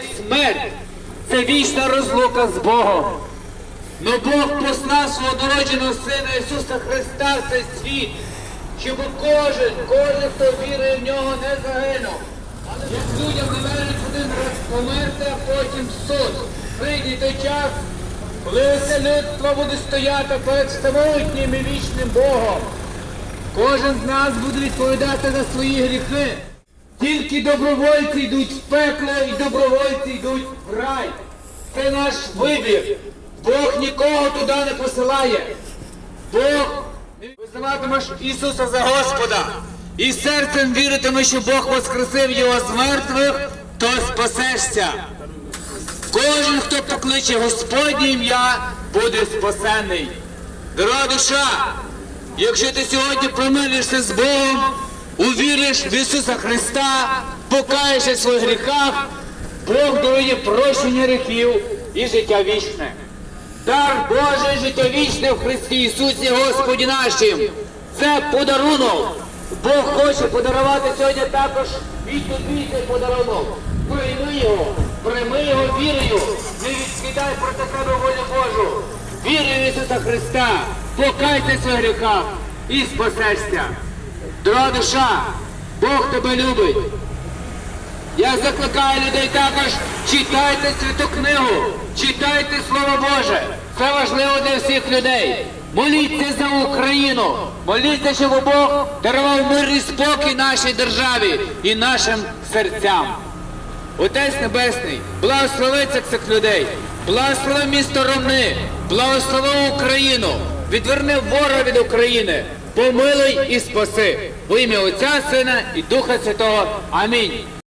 Смерть це вічна розлука з Богом. Но Бог послав свого дородженого Сина Ісуса Христа в цей світ, щоб кожен, кожен, хто вірує в нього, не загинув. Але як людям належить один раз померти, а потім суд. Прийде той час, коли все людство буде стояти перед всемогутнім і вічним Богом. Кожен з нас буде відповідати за свої гріхи. Тільки добровольці йдуть в пекло і добровольці йдуть в рай. Це наш вибір. Бог нікого туди не посилає. Бог визнаватимеш Ісуса за Господа. І серцем віритимеш, що Бог воскресив його з мертвих, то спасешся. Кожен, хто покличе Господнє ім'я, буде спасений. Дорога душа, якщо ти сьогодні помилишся з Богом, увіриш в Ісуса Христа, покаєшся в своїх гріхах, Бог дає прощення гріхів і життя вічне. Дар Божий життя вічне в Христі Ісусі Господі нашим. Це подарунок. Бог хоче подарувати сьогодні також відповідний подарунок. Прийми його, прийми його вірою, не відкидай проти себе волю Божу. Вірю в Ісуса Христа, покайся в своїх гріхах і спасешся. Дорога душа, Бог тебе любить. Я закликаю людей також, читайте святу книгу, читайте Слово Боже. Це важливо для всіх людей. Моліться за Україну, моліться, щоб Бог дарував мир і спокій нашій державі і нашим серцям. Отець Небесний, благослови цих цих людей, благослови місто Ромни, благослови Україну, відверни ворога від України, помилуй і спаси. Во ім'я Отця, Сина і Духа Святого. Амінь.